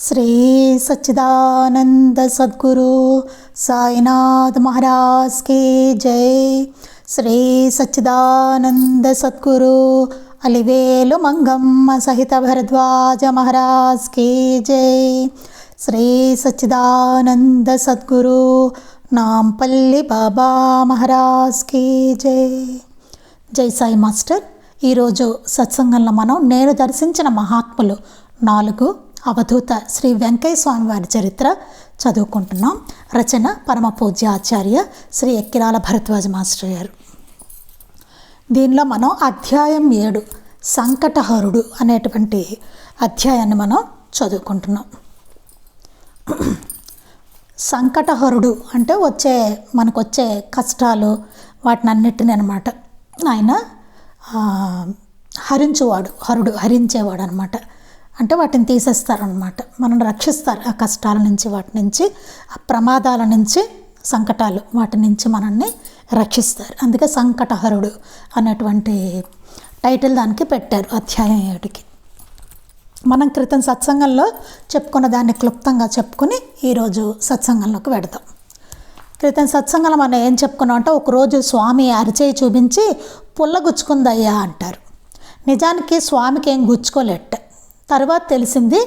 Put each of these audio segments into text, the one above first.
శ్రీ సచ్చిదానంద సద్గురు సాయినాథ్ మహారాజ్కి జై శ్రీ సచ్చిదానంద సద్గురు అలివేలు మంగమ్మ సహిత భరద్వాజ మహారాజ్ కీ జై శ్రీ సచ్చిదానంద సద్గురు నాంపల్లి బాబా మహారాజ్ కీ జై జై సాయి మాస్టర్ ఈరోజు సత్సంగంలో మనం నేను దర్శించిన మహాత్ములు నాలుగు అవధూత శ్రీ వెంకయ్య స్వామి వారి చరిత్ర చదువుకుంటున్నాం. రచన పరమ పూజ్య ఆచార్య శ్రీ ఎక్కిరాల భరద్వాజ మాస్టర్ గారు. దీనిలో మనం అధ్యాయం ఏడు సంకటహరుడు అనేటువంటి అధ్యాయాన్ని మనం చదువుకుంటున్నాం. సంకటహరుడు అంటే వచ్చే మనకు వచ్చే కష్టాలు వాటిని అన్నిటిని అనమాట ఆయన హరించువాడు హరుడు హరించేవాడు అనమాట అంటే వాటిని తీసేస్తారనమాట మనల్ని రక్షిస్తారు ఆ కష్టాల నుంచి వాటి నుంచి ఆ ప్రమాదాల నుంచి సంకటాలు వాటి నుంచి మనల్ని రక్షిస్తారు. అందుకే సంకటహరుడు అనేటువంటి టైటిల్ దానికి పెట్టారు అధ్యాయం ఏడుకి. మనం క్రితం సత్సంగంలో చెప్పుకున్న దాన్ని క్లుప్తంగా చెప్పుకుని ఈరోజు సత్సంగంలోకి పెడతాం క్రితం సత్సంగంలో మనం ఏం చెప్పుకున్నాం అంటే ఒకరోజు స్వామి అరిచేయి చూపించి పుల్ల గుచ్చుకుందయ్యా అంటారు. నిజానికి స్వామికి ఏం గుచ్చుకోలేట తర్వాత తెలిసింది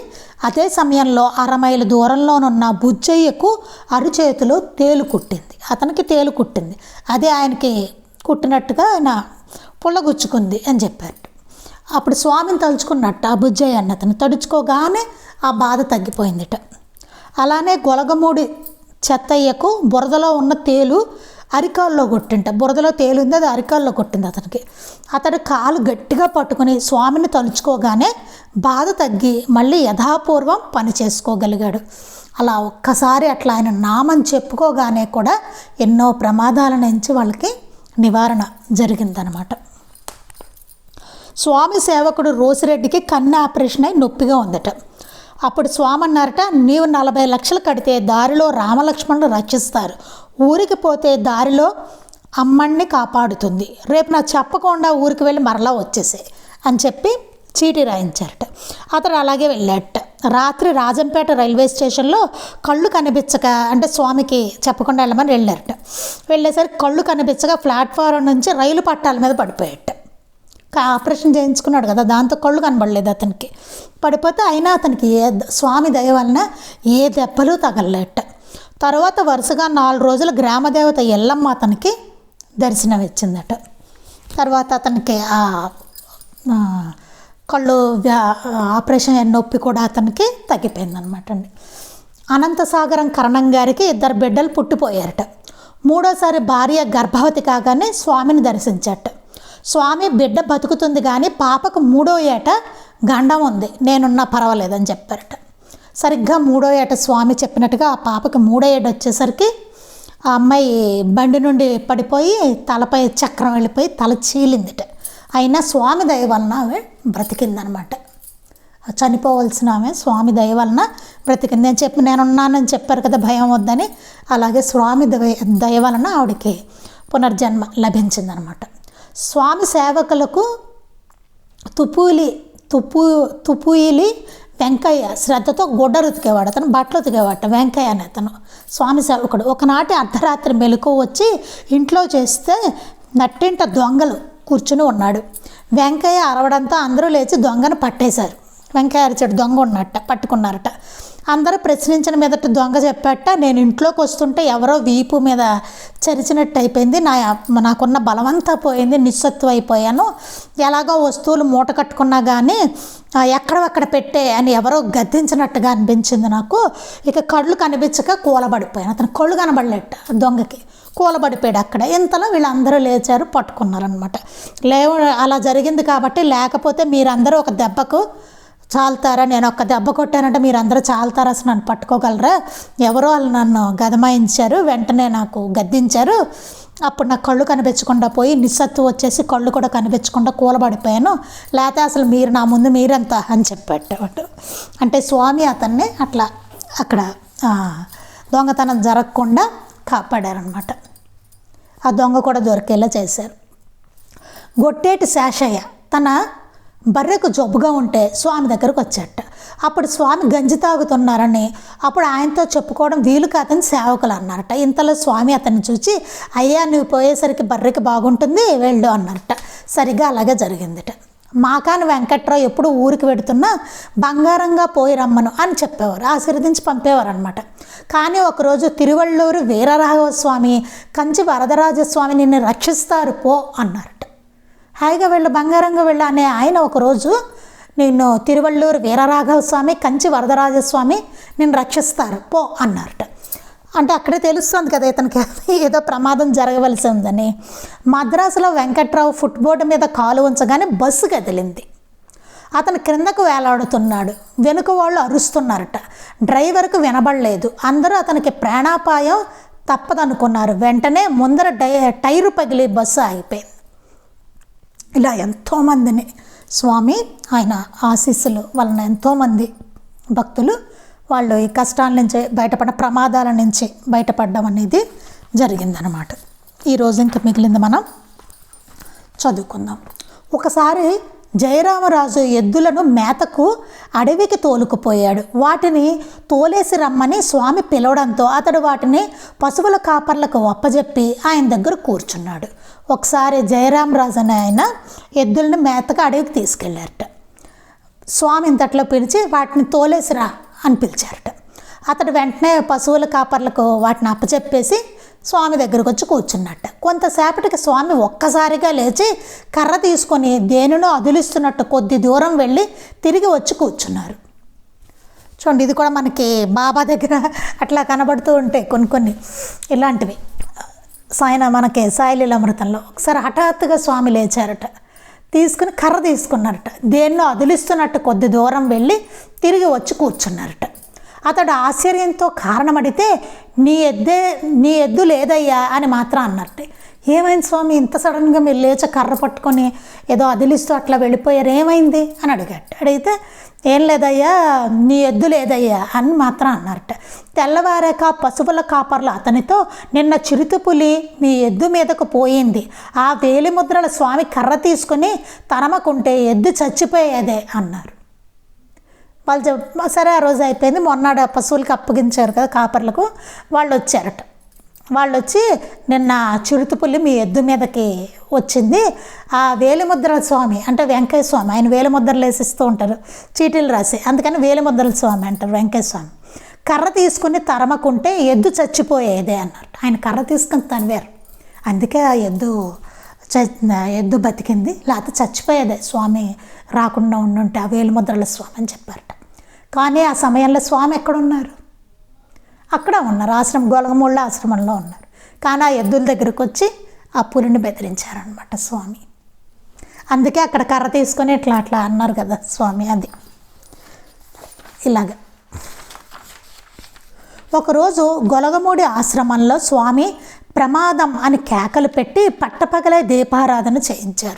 అదే సమయంలో అరమైలు దూరంలోనున్న బుజ్జయ్యకు అరుచేతిలో తేలు కుట్టింది. అతనికి తేలు కుట్టింది. అదే ఆయనకి కుట్టినట్టుగా ఆయన పుల్లగుచ్చుకుంది అని చెప్పారు అప్పుడు స్వామిని తలుచుకున్నట్టు ఆ బుజ్జయ్య అన్న అతను తడుచుకోగానే ఆ బాధ తగ్గిపోయిందిట. అలానే గొలగమూడి చెత్తయ్యకు బురదలో ఉన్న తేలు అరికాల్లో కొట్టింట. బురదలో తేలుంది అది అరికాల్లో కొట్టింది అతనికి. అతడు కాలు గట్టిగా పట్టుకుని స్వామిని తలుచుకోగానే బాధ తగ్గి మళ్ళీ యథాపూర్వం పని చేసుకోగలిగాడు. అలా ఒక్కసారి అట్లా ఆయన నామం చెప్పుకోగానే కూడా ఎన్నో ప్రమాదాల నుంచి వాళ్ళకి నివారణ జరిగిందనమాట. స్వామి సేవకుడు రోసిరెడ్డికి కన్ను ఆపరేషన్ అయి నొప్పిగా ఉందట. అప్పుడు స్వామి అన్నారట నీవు నలభై లక్షలు కడితే దారిలో రామలక్ష్మణులు రక్షిస్తారు. ఊరికి పోతే దారిలో అమ్మణ్ణి కాపాడుతుంది. రేపు నాకు చెప్పకుండా ఊరికి వెళ్ళి మరలా వచ్చేసే అని చెప్పి చీటీ రాయించారట. అతడు అలాగే వెళ్ళాట రాత్రి రాజంపేట రైల్వే స్టేషన్లో కళ్ళు కనిపించక అంటే స్వామికి చెప్పకుండా వెళ్ళమని వెళ్ళారట. వెళ్ళేసరికి కళ్ళు కనిపించక ప్లాట్ఫారం నుంచి రైలు పట్టాల మీద పడిపోయాట ఆపరేషన్ చేయించుకున్నాడు కదా దాంతో కళ్ళు కనబడలేదు అతనికి. పడిపోతే అయినా అతనికి ఏ స్వామి దయ వలన ఏ దెబ్బలు తగలలేట. తర్వాత వరుసగా నాలుగు రోజులు గ్రామదేవత ఎల్లమ్మ అతనికి దర్శనం ఇచ్చిందట. తర్వాత అతనికి ఆ కళ్ళు ఆపరేషన్ నొప్పి కూడా అతనికి తగ్గిపోయిందనమాట అండి. అనంతసాగరం కరణం గారికి ఇద్దరు బిడ్డలు పుట్టిపోయారట. మూడోసారి భార్య గర్భవతి కాగానే స్వామిని దర్శించట. స్వామి బిడ్డ బతుకుతుంది కానీ పాపకు మూడో ఏట గండం ఉంది. నేనున్నా పర్వాలేదని చెప్పారట. సరిగ్గా మూడో ఏట స్వామి చెప్పినట్టుగా ఆ పాపకి మూడో ఏట వచ్చేసరికి ఆ అమ్మాయి బండి నుండి పడిపోయి తలపై చక్రం వెళ్ళిపోయి తల చీలిందిట. అయినా స్వామి దయ వలన ఆమె బ్రతికిందనమాట. చనిపోవలసిన ఆమె స్వామి దయ వలన బ్రతికింది. అని చెప్పి నేనున్నానని చెప్పారు కదా భయం వద్దని. అలాగే స్వామి దయ దయ వలన ఆవిడకి పునర్జన్మ లభించిందనమాట. స్వామి సేవకులకు తుపూలి తుపు తుపూయిలి వెంకయ్య శ్రద్ధతో గుడ్డలు ఉతికేవాడు అతను బట్టలు ఉతికేవాడు వెంకయ్య అని అతను. స్వామి సేవకుడు. ఒకనాటి అర్ధరాత్రి మెలకు వచ్చి ఇంట్లో చేస్తే నట్టింట దొంగలు కూర్చుని ఉన్నాడు. వెంకయ్య అరవడంతో అందరూ లేచి దొంగను పట్టేశారు. వెంకయ్య అరిచాడు దొంగ ఉన్నట్ట పట్టుకున్నారట. అందరూ ప్రశ్నించిన మీదట దొంగ చెప్పాట నేను ఇంట్లోకి వస్తుంటే ఎవరో వీపు మీద చరిచినట్టు అయిపోయింది. నా నాకున్న బలమంతా పోయింది. నిస్సత్వం అయిపోయాను. ఎలాగో వస్తువులు మూట కట్టుకున్నా కానీ ఆ, పెట్టే అని ఎవరో గద్దించినట్టుగా అనిపించింది నాకు. ఇక కళ్ళు కనిపించక కూలబడిపోయాను. అతను కళ్ళు కనబడలేట దొంగకి. కూలబడిపోయాడు అక్కడ. ఇంతలో వీళ్ళందరూ లేచారు పట్టుకున్నారనమాట లేవ అలా జరిగింది కాబట్టి లేకపోతే మీరందరూ ఒక దెబ్బకు చాలుతారా? నేను ఒక్క దెబ్బ కొట్టానంటే మీరు అందరూ చాలుతారా అసలు నన్ను పట్టుకోగలరా? ఎవరో వాళ్ళు నన్ను గదమాయించారు వెంటనే నాకు గద్దించారు. అప్పుడు నాకు కళ్ళు కనిపించకుండా పోయి నిస్సత్తు వచ్చేసి కళ్ళు కూడా కనిపించకుండా కూలబడిపోయాను. లేకపోతే అసలు మీరు నా ముందు మీరంత అని చెప్పేటవాడు అంటే స్వామి అతన్ని అట్లా అక్కడ దొంగతనం జరగకుండా కాపాడారనమాట ఆ దొంగ కూడా దొరికేలా చేశారు. గొట్టేటి శేషయ్య తన బర్రెకు జబ్బుగా ఉంటే స్వామి దగ్గరకు వచ్చాట. అప్పుడు స్వామి గంజి తాగుతున్నారని అప్పుడు ఆయనతో చెప్పుకోవడం వీలు కాదని సేవకులు అన్నారట. ఇంతలో స్వామి అతన్ని చూసి అయ్యా నువ్వు పోయేసరికి బర్రెకి బాగుంటుంది వెళ్ళు అన్నారట. సరిగా అలాగే జరిగిందిట. మాకాని వెంకట్రావు ఎప్పుడు ఊరికి పెడుతున్నా బంగారంగా పోయి రమ్మను అని చెప్పేవారు. ఆశీర్వదించి పంపేవారు అనమాట కానీ ఒకరోజు తిరువళ్ళూరు వీరరాఘవ స్వామి కంచి వరదరాజస్వామి నిన్ను రక్షిస్తారు పో అన్నారట. హాయిగా వెళ్ళు బంగారంగా వెళ్ళు అనే ఆయన ఒకరోజు నిన్ను తిరువళ్ళూరు వీరరాఘవ స్వామి కంచి వరదరాజస్వామి నిన్ను రక్షిస్తారు పో అన్నారట. అంటే అక్కడే తెలుస్తుంది కదా ఇతనికి ఏదో ప్రమాదం జరగవలసి ఉందని. మద్రాసులో వెంకట్రావు ఫుట్బోర్డు మీద కాలు ఉంచగానే బస్సు కదిలింది. అతను క్రిందకు వేలాడుతున్నాడు వెనుక వాళ్ళు అరుస్తున్నారట. డ్రైవర్కు వినబడలేదు అందరూ అతనికి ప్రాణాపాయం తప్పదనుకున్నారు. వెంటనే ముందర డై టైరు పగిలి బస్సు ఆగిపోయింది. ఇలా ఎంతోమందిని. స్వామి ఆయన ఆశీస్సులు వలన ఎంతోమంది భక్తులు వాళ్ళు ఈ కష్టాల నుంచి బయటపడ ప్రమాదాల నుంచి బయటపడడం అనేది జరిగిందనమాట ఈరోజు ఇంకా మిగిలింది మనం చదువుకుందాం. ఒకసారి జయరామరాజు ఎద్దులను మేతకు అడవికి తోలుకుపోయాడు. వాటిని తోలేసి రమ్మని స్వామి పిలవడంతో అతడు వాటిని పశువుల కాపర్లకు ఒప్పజెప్పి ఆయన దగ్గర కూర్చున్నాడు. ఒకసారి జయరామరాజు అనే ఆయన ఎద్దులను మేతకు అడవికి తీసుకెళ్ళారట. స్వామి ఇంతట్లో పిలిచి వాటిని తోలేసిరా అని పిలిచారట. అతడు వెంటనే పశువుల కాపర్లకు వాటిని అప్పచెప్పేసి స్వామి దగ్గరకు వచ్చి కూర్చున్నట్ట. కొంతసేపటికి స్వామి ఒక్కసారిగా లేచి కర్ర తీసుకొని దేనినో అదులిస్తున్నట్టు కొద్ది దూరం వెళ్ళి తిరిగి వచ్చి కూర్చున్నారు. చూడండి ఇది కూడా మనకి బాబా దగ్గర అట్లా కనబడుతూ ఉంటాయి కొన్ని కొన్ని ఇలాంటివి. సాయన మనకి సాయిలీల అమృతంలో ఒకసారి హఠాత్తుగా స్వామి లేచారట. తీసుకుని కర్ర తీసుకున్నారట. దేన్నో అదిలిస్తున్నట్టు కొద్ది దూరం వెళ్ళి తిరిగి వచ్చి కూర్చున్నారట. అతడు ఆశ్చర్యంతో కారణమడితే నీ ఎద్దే నీ ఎద్దు లేదయ్యా అని మాత్రం అన్నట్టు. ఏమైంది స్వామి? ఇంత సడన్గా మీరు లేచ కర్ర పట్టుకొని ఏదో అదిలిస్తూ అట్లా వెళ్ళిపోయారు ఏమైంది? అని అడిగాట అడిగితే ఏం లేదయ్యా నీ ఎద్దు లేదయ్యా అని మాత్రం అన్నారట. తెల్లవారాక పశువుల కాపర్లు అతనితో నిన్న చిరుతపులి మీ ఎద్దు మీదకు పోయింది. ఆ వేలిముద్రల స్వామి కర్ర తీసుకుని తరమకుంటే ఎద్దు చచ్చిపోయేదే అన్నారు. వాళ్ళు చెప్ సరే ఆ రోజు అయిపోయింది. మొన్నడు ఆ పశువులకి అప్పగించారు కదా కాపర్లకు. వాళ్ళు వచ్చారట. వాళ్ళు వచ్చి నిన్న చిరుతపుల్లి మీ ఎద్దు మీదకి వచ్చింది. ఆ వేలిముద్రల స్వామి అంటే వెంకయ్య స్వామి ఆయన వేలిముద్రలు వేసిస్తూ ఉంటారు చీటీలు రాసి. అందుకని వేలిముద్రల స్వామి అంటారు వెంకయ్య స్వామి. కర్ర తీసుకుని తరమకుంటే ఎద్దు చచ్చిపోయేదే అన్నారు ఆయన కర్ర తీసుకుని తనివారు అందుకే ఆ ఎద్దు చ ఎద్దు బతికింది. లేకపోతే చచ్చిపోయేదే స్వామి రాకుండా ఉండుంటే ఆ వేలిముద్రల స్వామి అని చెప్పారట. కానీ ఆ సమయంలో స్వామి ఎక్కడున్నారు? అక్కడ ఉన్నారు. ఆశ్రమం గొలగమూళ్ళ ఆశ్రమంలో ఉన్నారు. కానీ ఆ ఎద్దుల దగ్గరకు వచ్చి ఆ పులిని బెదిరించారనమాట స్వామి. అందుకే అక్కడ కర్ర తీసుకొని ఇట్లా అట్లా అన్నారు కదా స్వామి అది. ఇలాగ. ఒకరోజు గొలగమూడి ఆశ్రమంలో స్వామి ప్రమాదం అని కేకలు పెట్టి పట్టపగలే దీపారాధన చేయించారు.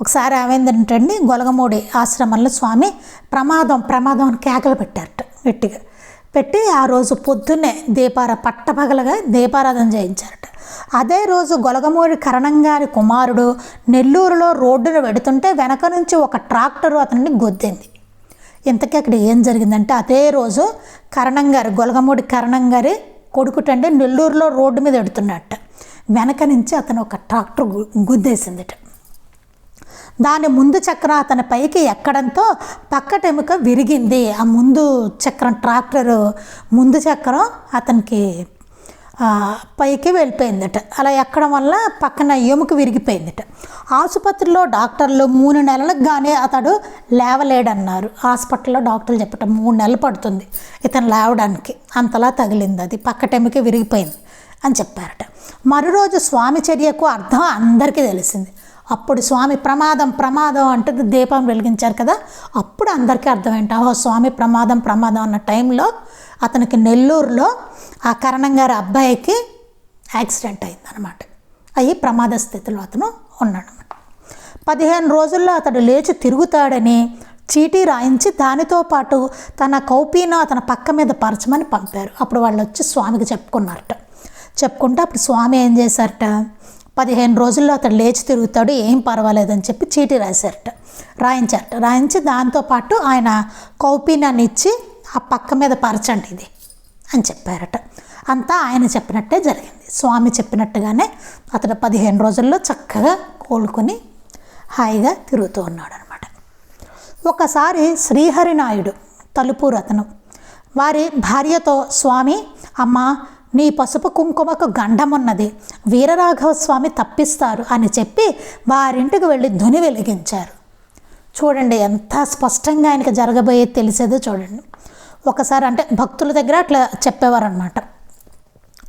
ఒకసారి ఏమైందంటండి గొలగమూడి ఆశ్రమంలో స్వామి ప్రమాదం ప్రమాదం అని కేకలు పెట్టారట గట్టిగా. పెట్టి ఆ రోజు పొద్దున్నే దీపార పట్టపగలగా దీపారాధన చేయించారట. అదే రోజు గొలగమూడి కరణంగారి కుమారుడు నెల్లూరులో రోడ్డును వెడుతుంటే వెనక నుంచి ఒక ట్రాక్టరు అతన్ని గొద్దింది. ఇంతకీ అక్కడ ఏం జరిగిందంటే అదే రోజు కరణంగారు గొలగమూడి కరణం గారి కొడుకుటండి నెల్లూరులో రోడ్డు మీద పెడుతున్నట్ట వెనక నుంచి అతను ఒక ట్రాక్టర్ గు- గుద్దేసిందిట. దాని ముందు చక్రం అతని పైకి ఎక్కడంతో పక్కటెముక విరిగింది. ఆ ముందు చక్రం ట్రాక్టర్ ముందు చక్రం అతనికి పైకి వెళ్ళిపోయిందట. అలా ఎక్కడం వల్ల పక్కన ఎముక విరిగిపోయిందట. ఆసుపత్రిలో డాక్టర్లు మూడు నెలలకు కానీ అతడు లేవలేడన్నారు. హాస్పిటల్లో డాక్టర్లు చెప్పటం మూడు నెలలు పడుతుంది ఇతను లేవడానికి. అంతలా తగిలింది అది. పక్కటెముక విరిగిపోయింది అని చెప్పారట. మరురోజు స్వామి చర్యకు అర్థం అందరికీ తెలిసింది. అప్పుడు స్వామి ప్రమాదం ప్రమాదం అంటూ దీపం వెలిగించారు కదా అప్పుడు అందరికీ అర్థమైంది ఓహో స్వామి ప్రమాదం ప్రమాదం అన్న టైంలో అతనికి నెల్లూరులో ఆ కరణం గారి అబ్బాయికి యాక్సిడెంట్ అయిందనమాట అయ్యి ప్రమాద స్థితిలో అతను ఉన్నాడు పదిహేను రోజుల్లో అతడు లేచి తిరుగుతాడని చీటీ రాయించి దానితో పాటు తన కౌపీను తన పక్క మీద పరచమని పంపారు. అప్పుడు వాళ్ళు వచ్చి స్వామికి చెప్పుకున్నారట. చెప్పుకుంటే అప్పుడు స్వామి ఏం చేశారట? పదిహేను రోజుల్లో అతడు లేచి తిరుగుతాడు ఏం పర్వాలేదని చెప్పి చీటీ రాశారట రాయించారట. రాయించి దాంతోపాటు ఆయన కౌపీనాన్ని ఇచ్చి ఆ పక్క మీద పరచండి ఇది అని చెప్పారట. అంతా ఆయన చెప్పినట్టే జరిగింది. స్వామి చెప్పినట్టుగానే అతడు పదిహేను రోజుల్లో చక్కగా కోలుకొని హాయిగా తిరుగుతూ ఉన్నాడు అనమాట ఒకసారి శ్రీహరినాయుడు తలుపూరు అతను వారి భార్యతో స్వామి అమ్మ నీ పసుపు కుంకుమకు గండం ఉన్నది వీరరాఘవ స్వామి తప్పిస్తారు అని చెప్పి వారింటికి వెళ్ళి ధుని వెలిగించారు. చూడండి ఎంత స్పష్టంగా ఆయనకి జరగబోయేది తెలిసేదో చూడండి. ఒకసారి అంటే భక్తుల దగ్గర అట్లా చెప్పేవారనమాట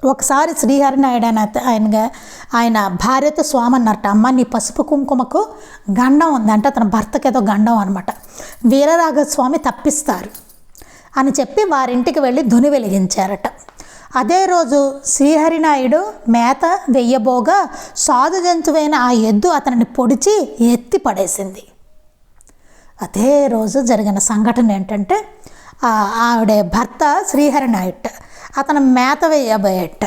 ఒకసారి శ్రీహరినాయుడు ఆయన ఆయనగా ఆయన భార్యతో స్వామి అన్నట్ట అమ్మ నీ పసుపు కుంకుమకు గండం ఉంది. అంటే అతని భర్తకి ఏదో గండం అనమాట వీరరాఘవ స్వామి తప్పిస్తారు. అని చెప్పి వారింటికి వెళ్ళి ధుని వెలిగించారట. అదే రోజు శ్రీహరినాయుడు మేత వెయ్యబోగా సాధు జంతువైన ఆ ఎద్దు అతనిని పొడిచి ఎత్తి పడేసింది. అదే రోజు జరిగిన సంఘటన ఏంటంటే ఆవిడ భర్త శ్రీహరినాయుట్ అతను మేత వేయబోయేట.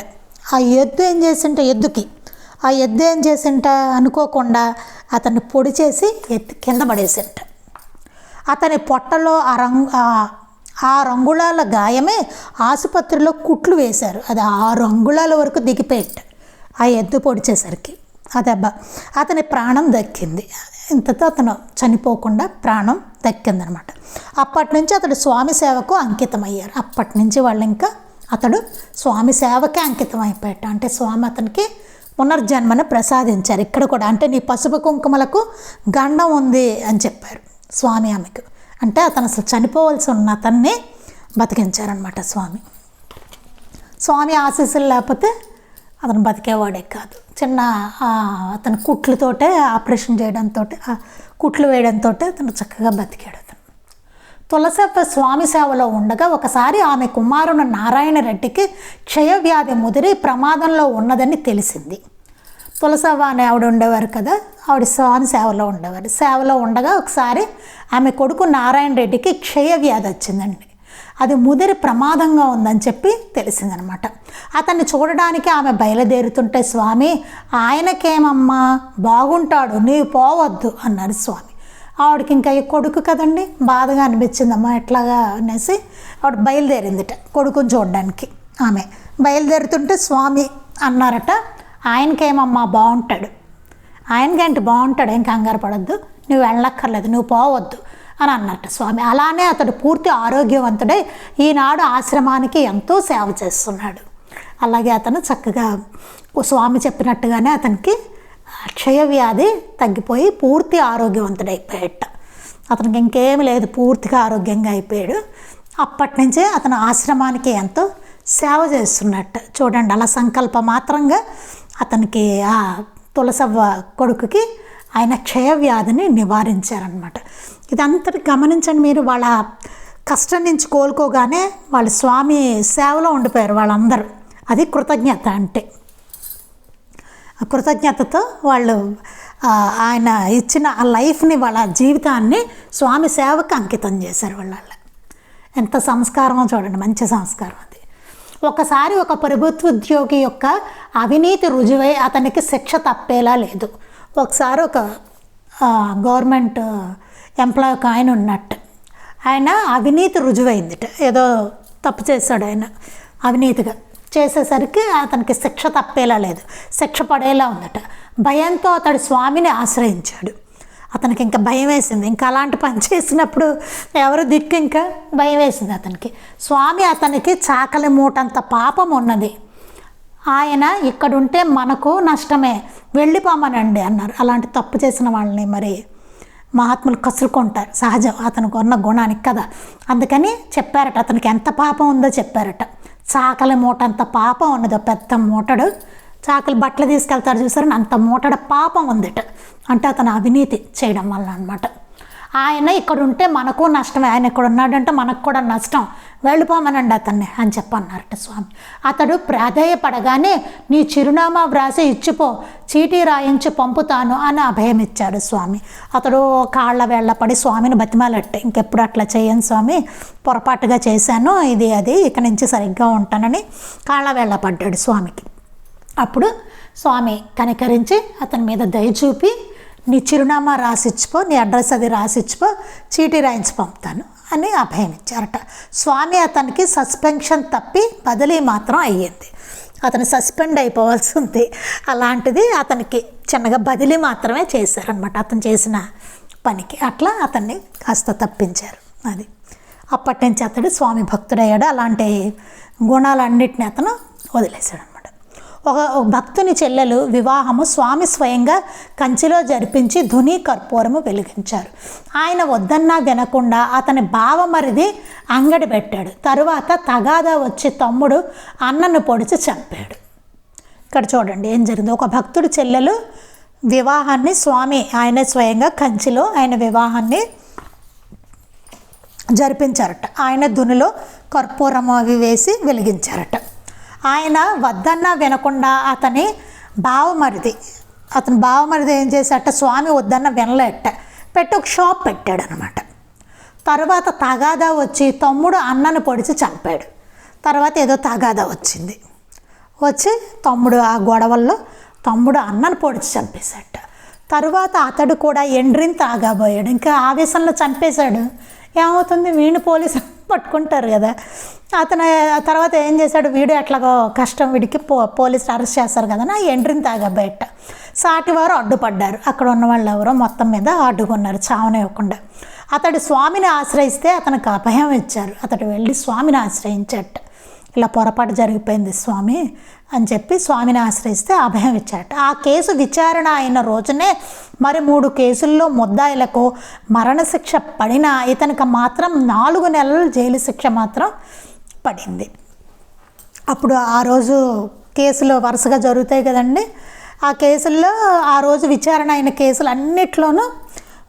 ఆ ఎద్దు ఏం చేసింట ఎద్దుకి ఆ ఎద్దు ఏం చేసింట అనుకోకుండా అతన్ని పొడి చేసి ఎత్తి కింద పడేసింట. అతని పొట్టలో ఆ రంగు ఆ- రంగుళాల గాయమే ఆసుపత్రిలో కుట్లు వేశారు. అది ఆరు అంగుళాల వరకు దిగిపోయేట ఆ ఎద్దు పొడిచేసరికి. ఆ దెబ్బ అతని ప్రాణం దక్కింది. ఇంతతో అతను చనిపోకుండా ప్రాణం దక్కిందనమాట. అప్పటి నుంచి అతడు స్వామి సేవకు అంకితమయ్యారు. అప్పటి నుంచి వాళ్ళు ఇంకా అతడు స్వామి సేవకే అంకితం అయిపోయాట అంటే స్వామి అతనికి పునర్జన్మను ప్రసాదించారు. ఇక్కడ కూడా అంటే నీ పసుపు కుంకుమలకు గండం ఉంది అని చెప్పారు స్వామి ఆమెకు. అంటే అతను అసలు చనిపోవలసి ఉన్న అతన్ని బతికించారనమాట స్వామి. స్వామి ఆశీస్సులు లేకపోతే అతను బతికేవాడే కాదు. చిన్న అతను కుట్లతోటే ఆపరేషన్ చేయడంతో కుట్లు వేయడంతో అతను చక్కగా బతికాడు అతను. తులసప్ప స్వామి సేవలో ఉండగా ఒకసారి ఆమె కుమారుడు నారాయణ రెడ్డికి క్షయవ్యాధి ముదిరి ప్రమాదంలో ఉన్నదని తెలిసింది. తులసవ్వ అనే ఆవిడ ఉండేవారు కదా ఆవిడ స్వామి సేవలో ఉండేవారు. సేవలో ఉండగా ఒకసారి ఆమె కొడుకు నారాయణ రెడ్డికి క్షయవ్యాధి వచ్చిందండి. అది ముదిరి ప్రమాదంగా ఉందని చెప్పి తెలిసిందనమాట. అతన్ని చూడడానికి ఆమె బయలుదేరుతుంటే స్వామి ఆయనకేమమ్మా? బాగుంటాడు నీవు పోవద్దు అన్నారు స్వామి. ఆవిడకి ఇంకా ఈ కొడుకు కదండి బాధగా అనిపించిందమ్మా ఎట్లాగా అనేసి ఆవిడ బయలుదేరిందిట కొడుకుని చూడడానికి. ఆమె బయలుదేరుతుంటే స్వామి అన్నారట. ఆయనకేమమ్మా బాగుంటాడు ఆయనకంటే బాగుంటాడు ఏం కంగారు పడద్దు నువ్వు వెళ్ళక్కర్లేదు నువ్వు పోవద్దు అని అన్నట్టు స్వామి. అలానే అతడు పూర్తి ఆరోగ్యవంతుడై ఈనాడు ఆశ్రమానికి ఎంతో సేవ చేస్తున్నాడు. అలాగే అతను చక్కగా స్వామి చెప్పినట్టుగానే అతనికి క్షయవ్యాధి తగ్గిపోయి పూర్తి ఆరోగ్యవంతుడైపోయాట. అతనికి ఇంకేమి లేదు పూర్తిగా ఆరోగ్యంగా అయిపోయాడు. అప్పటి నుంచే అతను ఆశ్రమానికి ఎంతో సేవ చేస్తున్నట్టు చూడండి. అలా సంకల్ప మాత్రంగా అతనికి ఆ తులసవ్వ కొడుకుకి ఆయన క్షయవ్యాధిని నివారించారనమాట ఇదంతటి గమనించండి మీరు వాళ్ళ కష్టం నుంచి కోలుకోగానే వాళ్ళ స్వామి సేవలో ఉండిపోయారు వాళ్ళందరూ. అది కృతజ్ఞత అంటే. కృతజ్ఞతతో వాళ్ళు ఆయన ఇచ్చిన ఆ లైఫ్ని వాళ్ళ జీవితాన్ని స్వామి సేవకు అంకితం చేశారు వాళ్ళ ఎంత సంస్కారమో చూడండి మంచి సంస్కారం. ఒకసారి ఒక ప్రభుత్వ ఉద్యోగి యొక్క అవినీతి రుజువై అతనికి శిక్ష తప్పేలా లేదు. ఒకసారి ఒక గవర్నమెంట్ ఎంప్లాయ్ ఒక ఆయన ఉన్నట్టు. ఆయన అవినీతి రుజువైందిట. ఏదో తప్పు చేశాడు ఆయన అవినీతిగా. చేసేసరికి అతనికి శిక్ష తప్పేలా లేదు. శిక్ష పడేలా ఉందట. భయంతో అతడు స్వామిని ఆశ్రయించాడు. అతనికి ఇంకా భయం వేసింది. ఇంకా అలాంటి పని చేసినప్పుడు ఎవరు దిక్కు ఇంకా భయం వేసింది అతనికి. స్వామి అతనికి చాకలి మూటంత పాపం ఉన్నది. ఆయన ఇక్కడుంటే మనకు నష్టమే. వెళ్ళిపోమనండి అన్నారు. అలాంటి తప్పు చేసిన వాళ్ళని మరి మహాత్ములు కసురుకుంటారు. సహజం. అతనికి ఉన్న గుణానికి కదా. అందుకని చెప్పారట అతనికి ఎంత పాపం ఉందో చెప్పారట. చాకలి మూటంత పాపం ఉన్నదో. పెద్ద మూటడు చాకలి బట్టలు తీసుకెళ్తారు చూసారని అంత మూటడ పాపం ఉందిట. అంటే అతను అవినీతి చేయడం వల్ల అనమాట ఆయన ఇక్కడ ఉంటే మనకు నష్టమే. ఆయన ఇక్కడ ఉన్నాడంటే మనకు కూడా నష్టం. వెళ్ళిపోమనండి అతన్ని అని చెప్పన్నారట స్వామి. అతడు ప్రాధేయపడగానే నీ చిరునామా వ్రాసి ఇచ్చిపో. చీటీ రాయించి పంపుతాను అని అభయం ఇచ్చాడు స్వామి. అతడు కాళ్ళ వేళ్ళ పడి స్వామిని బతిమాలట్టే. ఇంకెప్పుడు అట్లా చేయను స్వామి. పొరపాటుగా చేశాను. ఇది అది. ఇక నుంచి సరిగ్గా ఉంటానని కాళ్ళ వేళ్ళ పడ్డాడు స్వామికి. అప్పుడు స్వామి కనికరించి అతని మీద దయ చూపి నీ చిరునామా రాసిచ్చిపో నీ అడ్రస్ అది రాసిచ్చిపో చీటీ రాయించి పంపుతాను అని అభయం ఇచ్చారట. స్వామి అతనికి సస్పెన్షన్ తప్పి బదిలీ మాత్రం అయ్యింది. అతను సస్పెండ్ అయిపోవాల్సి ఉంది. అలాంటిది అతనికి చిన్నగా బదిలీ మాత్రమే చేశారనమాట అతను చేసిన పనికి. అట్లా అతన్ని కాస్త తప్పించారు అది. అప్పటి నుంచి అతడు స్వామి భక్తుడయ్యాడు. అలాంటి గుణాలన్నిటిని అతను వదిలేశాడు ఒక భక్తుని చెల్లెలు వివాహము స్వామి స్వయంగా కంచిలో జరిపించి ధుని కర్పూరము వెలిగించారు. ఆయన వద్దన్నా వినకుండా అతని బావమరిది అంగడి పెట్టాడు. తరువాత తగాదా వచ్చి తమ్ముడు అన్నను పొడిచి చంపాడు. ఇక్కడ చూడండి ఏం జరిగింది. ఒక భక్తుడి చెల్లెలు వివాహాన్ని స్వామి ఆయన స్వయంగా కంచిలో ఆయన వివాహాన్ని జరిపించారట. ఆయన దునిలో కర్పూరం అవి వేసి వెలిగించారట. ఆయన వద్దన్నా వినకుండా అతని బావమరిది అతని బావమరిది ఏం చేశాట స్వామి వద్దన్న వినలేట. పెట్టి ఒక షాప్ పెట్టాడు అనమాట తర్వాత తగాదా వచ్చి తమ్ముడు అన్నను పొడిచి చంపాడు. తర్వాత ఏదో తగాదా వచ్చింది. వచ్చి తమ్ముడు ఆ గొడవల్లో తమ్ముడు అన్నను పొడిచి చంపేశాట. తరువాత అతడు కూడా ఎండ్రిని తాగాబోయాడు. ఇంకా ఆవేశంలో చంపేశాడు. ఏమవుతుంది? వీణు పోలీసు పట్టుకుంటారు కదా. అతను తర్వాత ఏం చేశాడు వీడు ఎట్లాగో కష్టం వీడికి పో పోలీసులు అరెస్ట్ చేస్తారు కదా నా ఎండ్రిని తాగబోయట సాటివారు అడ్డుపడ్డారు. అక్కడ ఉన్న వాళ్ళు ఎవరో మొత్తం మీద అడ్డుకున్నారు చావనివ్వకుండా. అతడు స్వామిని ఆశ్రయిస్తే అతనికి అభయం ఇచ్చారు. అతడు వెళ్ళి స్వామిని ఆశ్రయించట. ఇలా పొరపాటు జరిగిపోయింది స్వామి. అని చెప్పి స్వామిని ఆశ్రయిస్తే అభయం ఇచ్చాట ఆ కేసు విచారణ అయిన రోజునే మరి మూడు కేసుల్లో ముద్దాయిలకు మరణశిక్ష పడిన ఇతనికి మాత్రం నాలుగు నెలలు జైలు శిక్ష మాత్రం పడింది. అప్పుడు ఆ రోజు కేసులు వరుసగా జరుగుతాయి కదండి. ఆ కేసుల్లో ఆ రోజు విచారణ అయిన కేసులు అన్నిట్లోనూ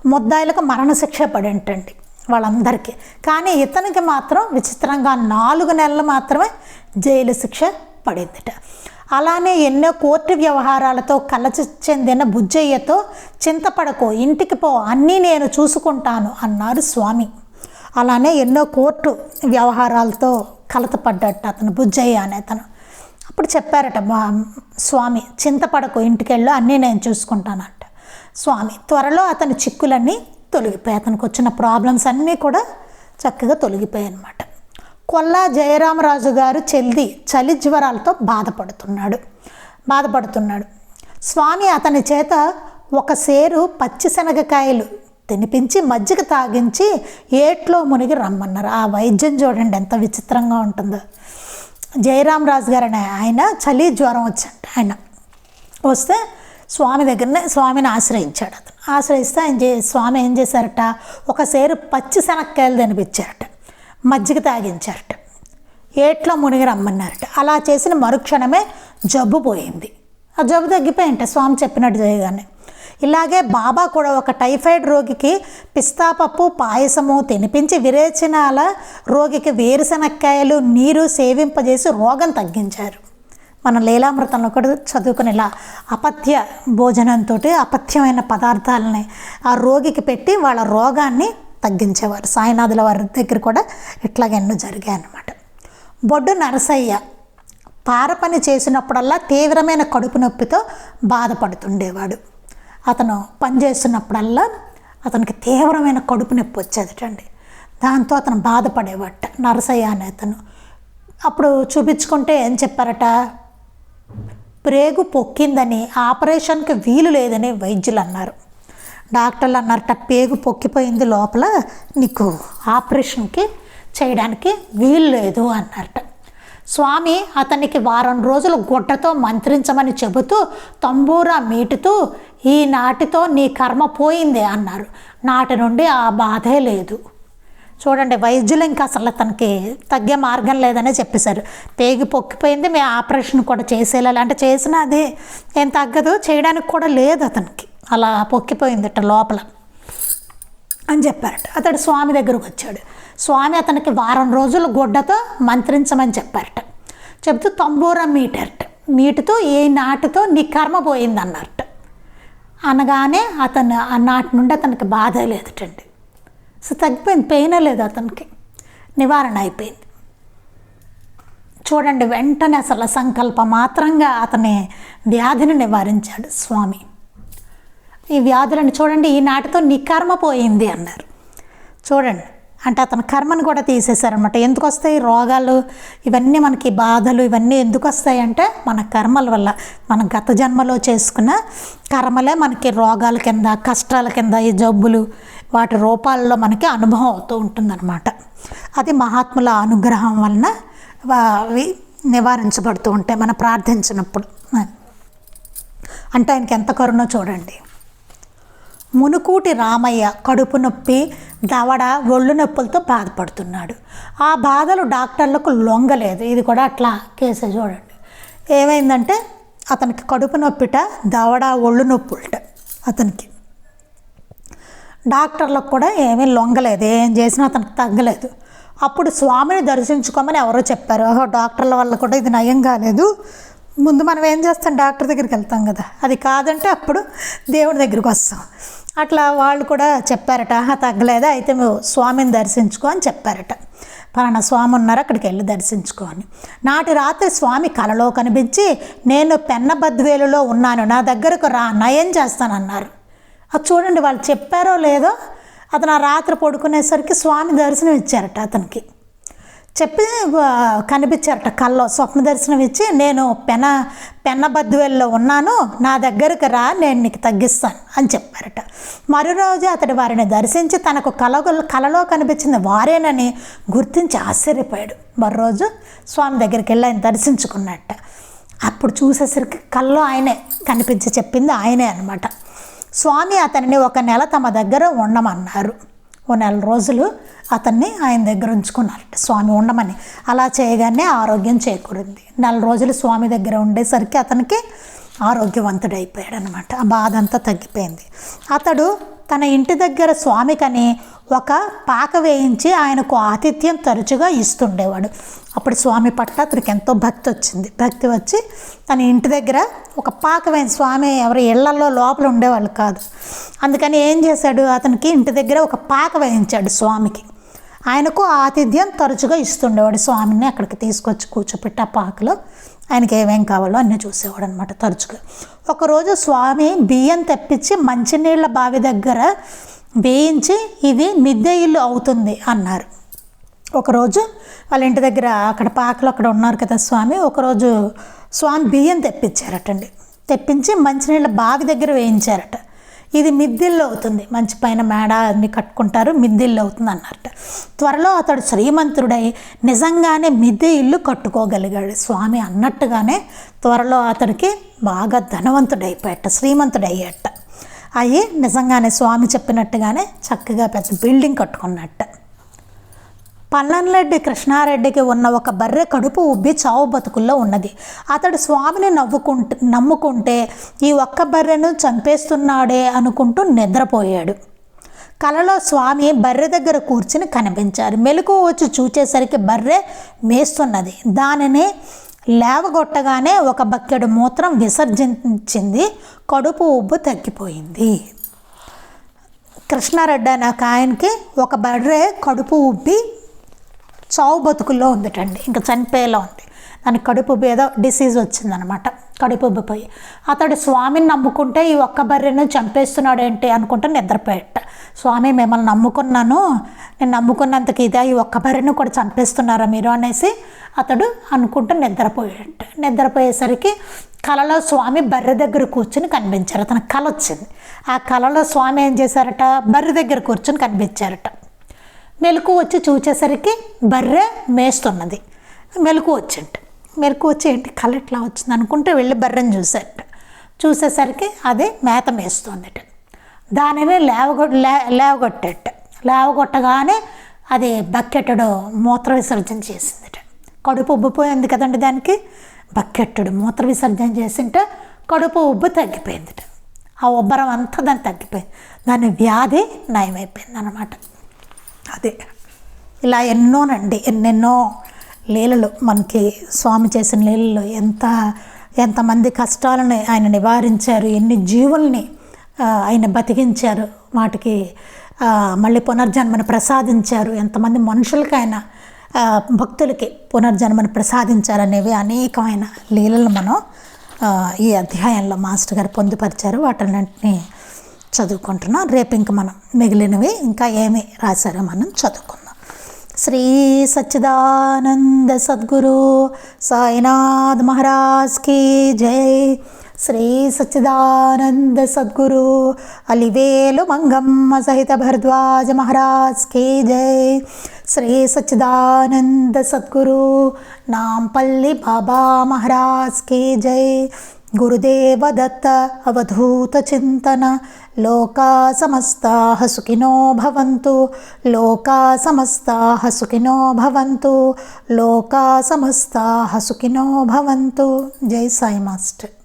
ముద్దాయిలకు మరణశిక్ష పడి ఉంటుంది వాళ్ళందరికీ. కానీ ఇతనికి మాత్రం విచిత్రంగా నాలుగు నెలలు మాత్రమే జైలు శిక్ష పడిందట. అలానే ఎన్నో కోర్టు వ్యవహారాలతో కలచి చెందిన బుజ్జయ్యతో చింతపడకో ఇంటికి పో అన్నీ నేను చూసుకుంటాను అన్నారు స్వామి. అలానే ఎన్నో కోర్టు వ్యవహారాలతో కలతపడ్డట అతను బుజ్జయ్య అనే అతను. అప్పుడు చెప్పారట మా స్వామి చింతపడకు ఇంటికెళ్ళు అన్నీ నేను చూసుకుంటానంట. స్వామి త్వరలో అతని చిక్కులన్నీ తొలగిపోయాయి. అతనికి వచ్చిన ప్రాబ్లమ్స్ అన్నీ కూడా చక్కగా తొలగిపోయాయి అన్నమాట. కొల్లా జయరామరాజు గారు చెల్లి చలి జ్వరాలతో బాధపడుతున్నాడు. బాధపడుతున్నాడు. స్వామి అతని చేత ఒక సేరు పచ్చిశనగకాయలు తినిపించి మజ్జిగ తాగించి ఏట్లో మునిగి రమ్మన్నారు. ఆ వైద్యం చూడండి ఎంత విచిత్రంగా ఉంటుందో. జయరామరాజు గారు అనే ఆయన చలి జ్వరం వచ్చాడు ఆయన వస్తే స్వామి దగ్గరనే స్వామిని ఆశ్రయించాడు అతను. ఆశ్రయిస్తే ఆయన చే స్వామి ఏం చేశారట? ఒక సేరు పచ్చి శనక్కాయలు తినిపించారట. మజ్జిగ తాగించారట. ఏట్లో మునిగి రమ్మన్నారట. అలా చేసిన మరుక్షణమే జబ్బు పోయింది. ఆ జబ్బు తగ్గిపోయింట స్వామి చెప్పినట్టు చేయగానే. ఇలాగే బాబా కూడా ఒక టైఫాయిడ్ రోగికి పిస్తా పప్పు పాయసము తినిపించి విరేచనాల రోగికి వేరుశనక్కాయలు నీరు సేవింపజేసి రోగం తగ్గించారు. మన లీలామృతంలో కూడా చదువుకుని ఇలా అపథ్య భోజనంతో అపథ్యమైన పదార్థాలని ఆ రోగికి పెట్టి వాళ్ళ రోగాన్ని తగ్గించేవారు. సాయినాథుల వారి దగ్గర కూడా ఇట్లాగెన్నో జరిగాయి అన్నమాట బొడ్డు నరసయ్య పార పని చేసినప్పుడల్లా తీవ్రమైన కడుపు నొప్పితో బాధపడుతుండేవాడు. అతను పని చేస్తున్నప్పుడల్లా అతనికి తీవ్రమైన కడుపు నొప్పి వచ్చేదటండి. దాంతో అతను బాధపడేవాట నరసయ్య అనే అతను. అప్పుడు చూపించుకుంటే ఏం చెప్పారట? ప్రేగు పొక్కిందని ఆపరేషన్కి వీలు లేదని వైద్యులు అన్నారు. డాక్టర్లు అన్నారట పేగు పొక్కిపోయింది లోపల నీకు ఆపరేషన్కి చేయడానికి వీలు లేదు అన్నారట. స్వామి అతనికి వారం రోజులు గుడ్డతో మంత్రించమని చెబుతూ తంబూరా మీటుతూ ఈ నాటితో నీ కర్మ పోయింది అన్నారు. నాటి నుండి ఆ బాధే లేదు. చూడండి వైద్యులు ఇంకా అసలు తనకి తగ్గే మార్గం లేదనే చెప్పేశారు. పేగి పొక్కిపోయింది మేము ఆపరేషన్ కూడా చేసేలా అంటే చేసినా అది ఏం తగ్గదు చేయడానికి కూడా లేదు అతనికి. అలా పొక్కిపోయిందట లోపల అని చెప్పారట. అతడు స్వామి దగ్గరకు వచ్చాడు. స్వామి అతనికి వారం రోజులు గుడ్డతో మంత్రించమని చెప్పారట. చెబుతూ తంబూర మీటారట. మీటుతో ఏ నాటితో నీ కర్మ పోయిందన్నట్టు అనగానే అతను ఆ నాటి నుండి అతనికి బాధ లేదుటండి. సో తగ్గిపోయింది పెయిన్ లేదు అతనికి. నివారణ అయిపోయింది. చూడండి వెంటనే అసలు సంకల్ప మాత్రంగా అతని వ్యాధిని నివారించాడు స్వామి. ఈ వ్యాధులను చూడండి ఈ నాటితో నీ కర్మ పోయింది అన్నారు. చూడండి అంటే అతని కర్మను కూడా తీసేశారనమాట ఎందుకు వస్తాయి రోగాలు? ఇవన్నీ మనకి బాధలు ఇవన్నీ ఎందుకు వస్తాయి అంటే మన కర్మల వల్ల. మన గత జన్మలో చేసుకున్న కర్మలే మనకి రోగాల కింద కష్టాల కింద ఈ జబ్బులు వాటి రూపాల్లో మనకి అనుభవం అవుతూ ఉంటుందన్నమాట. అది మహాత్ముల అనుగ్రహం వలన అవి నివారించబడుతూ ఉంటాయి మనం ప్రార్థించినప్పుడు. అంటే ఆయనకి ఎంత కరుణో చూడండి. మునుకూటి రామయ్య కడుపు నొప్పి దవడ ఒళ్ళు నొప్పులతో బాధపడుతున్నాడు. ఆ బాధలు డాక్టర్లకు లొంగలేదు. ఇది కూడా అట్లా కేసే చూడండి. ఏమైందంటే అతనికి కడుపు నొప్పిట దవడ ఒళ్ళు నొప్పులట అతనికి. డాక్టర్లకు కూడా ఏమీ లొంగలేదు. ఏం చేసినా అతనికి తగ్గలేదు. అప్పుడు స్వామిని దర్శించుకోమని ఎవరో చెప్పారు. ఓహో డాక్టర్ల వల్ల కూడా ఇది నయం కాలేదు. ముందు మనం ఏం చేస్తాం? డాక్టర్ దగ్గరికి వెళ్తాం కదా. అది కాదంటే అప్పుడు దేవుడి దగ్గరికి వస్తాం. అట్లా వాళ్ళు కూడా చెప్పారట తగ్గలేదా? అయితే స్వామిని దర్శించుకో అని చెప్పారట. పలానా స్వామి ఉన్నారు అక్కడికి వెళ్ళి దర్శించుకో అని. నాటి రాత్రి స్వామి కలలో కనిపించి నేను పెన్నబద్వేలులో ఉన్నాను నా దగ్గరకు రా నయం చేస్తానన్నారు అది చూడండి వాళ్ళు చెప్పారో లేదో అతను ఆ రాత్రి పడుకునేసరికి స్వామి దర్శనం ఇచ్చారట అతనికి. చెప్పి కనిపించారట కల్లో స్వప్న దర్శనం ఇచ్చి నేను పెన పెన్న బద్దువెల్లో ఉన్నాను నా దగ్గరకు రా నేను నీకు తగ్గిస్తాను అని చెప్పారట. మరో రోజు అతడు వారిని దర్శించి తనకు కల కలలో కనిపించింది వారేనని గుర్తించి ఆశ్చర్యపోయాడు. మరో రోజు స్వామి దగ్గరికి వెళ్ళి ఆయన దర్శించుకున్నట్ట. అప్పుడు చూసేసరికి కల్లో ఆయనే కనిపించి చెప్పింది ఆయనే అనమాట స్వామి అతనిని ఒక నెల తమ దగ్గర ఉండమన్నారు. ఓ నెల రోజులు అతన్ని ఆయన దగ్గర ఉంచుకున్నారట. స్వామి ఉండమని. అలా చేయగానే ఆరోగ్యం చేకూరింది. నెల రోజులు స్వామి దగ్గర ఉండేసరికి అతనికి ఆరోగ్యవంతుడైపోయాడు అనమాట ఆ బాధ అంతా తగ్గిపోయింది. అతడు తన ఇంటి దగ్గర స్వామికని ఒక పాక వేయించి ఆయనకు ఆతిథ్యం తరచుగా ఇస్తుండేవాడు. అప్పుడు స్వామి పట్ల అతనికి ఎంతో భక్తి వచ్చింది. భక్తి వచ్చి తన ఇంటి దగ్గర ఒక పాక వేయించి స్వామి ఎవరి ఇళ్ళలో లోపల ఉండేవాళ్ళు కాదు. అందుకని ఏం చేశాడు? అతనికి ఇంటి దగ్గర ఒక పాక వేయించాడు స్వామికి. ఆయనకు ఆతిథ్యం తరచుగా ఇస్తుండేవాడు. స్వామిని అక్కడికి తీసుకొచ్చి కూర్చోపెట్టి ఆ పాకలో ఆయనకి ఏమేం కావాలో అన్నీ చూసేవాడు అనమాట తరచుగా. ఒకరోజు స్వామి బియ్యం తెప్పించి మంచినీళ్ళ బావి దగ్గర వేయించి ఇది మిద్దె ఇల్లు అవుతుంది అన్నారు. ఒకరోజు వాళ్ళ ఇంటి దగ్గర అక్కడ పాకలు అక్కడ ఉన్నారు కదా స్వామి ఒకరోజు స్వామి బియ్యం తెప్పించారటండి. తెప్పించి మంచినీళ్ళ బావి దగ్గర వేయించారట. ఇది మిద్దిల్లు అవుతుంది. మంచి పైన మేడ అన్ని కట్టుకుంటారు మిద్దిల్లు అవుతుంది అన్నట్టు. త్వరలో అతడు శ్రీమంతుడై నిజంగానే మిద్దె ఇల్లు కట్టుకోగలిగాడు. స్వామి అన్నట్టుగానే త్వరలో అతడికి బాగా ధనవంతుడైపోయట శ్రీమంతుడయ్యట. అయ్యి నిజంగానే స్వామి చెప్పినట్టుగానే చక్కగా పెద్ద బిల్డింగ్ కట్టుకున్నట్టు. పల్లంరెడ్డి కృష్ణారెడ్డికి ఉన్న ఒక బర్రె కడుపు ఉబ్బి చావు బతుకుల్లో ఉన్నది. అతడు స్వామిని నవ్వుకుంటే నమ్ముకుంటే ఈ ఒక్క బర్రెను చంపేస్తున్నాడే అనుకుంటూ నిద్రపోయాడు. కలలో స్వామి బర్రె దగ్గర కూర్చుని కనిపించారు. మెలకు వచ్చి చూచేసరికి బర్రె మేస్తున్నది. దానిని లేవగొట్టగానే ఒక బక్కెడు మూత్రం విసర్జించింది. కడుపు ఉబ్బు తగ్గిపోయింది. కృష్ణారెడ్డి అనే ఒక ఆయనకి ఒక బర్రె కడుపు ఉబ్బి చావు బతుకుల్లో ఉందిటండి. ఇంకా చనిపోయేలా ఉంది. దానికి కడుపు ఏదో డిసీజ్ వచ్చిందనమాట. కడుపు ఉబ్బిపోయి. అతడు స్వామిని నమ్ముకుంటే ఈ ఒక్క బర్రెను చంపేస్తున్నాడు ఏంటి అనుకుంటే నిద్రపోయేట. స్వామి మిమ్మల్ని నమ్ముకున్నాను. నేను నమ్ముకున్నంతకి ఇదే ఈ ఒక్క బర్రెను కూడా చంపేస్తున్నారా మీరు? అనేసి అతడు అనుకుంటూ నిద్రపోయేట. నిద్రపోయేసరికి కలలో స్వామి బర్రె దగ్గర కూర్చుని కనిపించారు. అతనికి కల వచ్చింది ఆ కలలో స్వామి ఏం చేశారట? బర్రె దగ్గర కూర్చుని కనిపించారట. మెలకు వచ్చి చూచేసరికి బర్రె మేస్తున్నది. మెలకు వచ్చింట మెలకు వచ్చి ఏంటి కళ ఇట్లా వచ్చింది అనుకుంటే వెళ్ళి బర్రెని చూసేట. చూసేసరికి అది మేత మేస్తుందట. దానిని లేవగొ లే లేవగొట్టేట. లేవగొట్టగానే అది బక్కెట్టడు మూత్ర విసర్జన చేసిందట. కడుపు ఉబ్బిపోయింది కదండి దానికి? బకెట్టడు మూత్ర విసర్జన చేసింటే. కడుపు ఉబ్బు తగ్గిపోయిందిట. ఆ ఉబ్బరం అంతా దాన్ని తగ్గిపోయింది. దాని వ్యాధి నయమైపోయింది అనమాట అదే. ఇలా ఎన్నోనండి ఎన్నెన్నో లీలలు మనకి స్వామి చేసిన లీలలు. ఎంత ఎంతమంది కష్టాలను ఆయన నివారించారు ఎన్ని జీవుల్ని ఆయన బతికించారు వాటికి మళ్ళీ పునర్జన్మను ప్రసాదించారు. ఎంతమంది మనుషులకి ఆయన భక్తులకి పునర్జన్మను ప్రసాదించారనేవి అనేకమైన లీలలు మనం ఈ అధ్యాయంలో మాస్టర్ గారు పొందుపరిచారు. వాటన్నింటినీ చదువుకుంటున్నాం. రేపు ఇంక మనం మిగిలినవి ఇంకా ఏమి రాశారో మనం చదువుకుందాం. శ్రీ సచ్చిదానంద సద్గురు సాయినాథ్ మహారాజ్కి జై. శ్రీ సచ్చిదానంద సద్గురు అలివేలు మంగమ్మ సహిత భరద్వాజ మహారాజ్ కే జై. శ్రీ సచ్చిదానంద సద్గురు నాంపల్లి బాబా మహారాజ్ కే జై. గురుదేవ దత్త అవధూత చింతన లోకా సమస్తా సుఖినో భవంతు లోకా సమస్తా సుఖినో భవంతు లోకా సమస్తా సుఖినో భవంతు జై సాయి మాస్టర్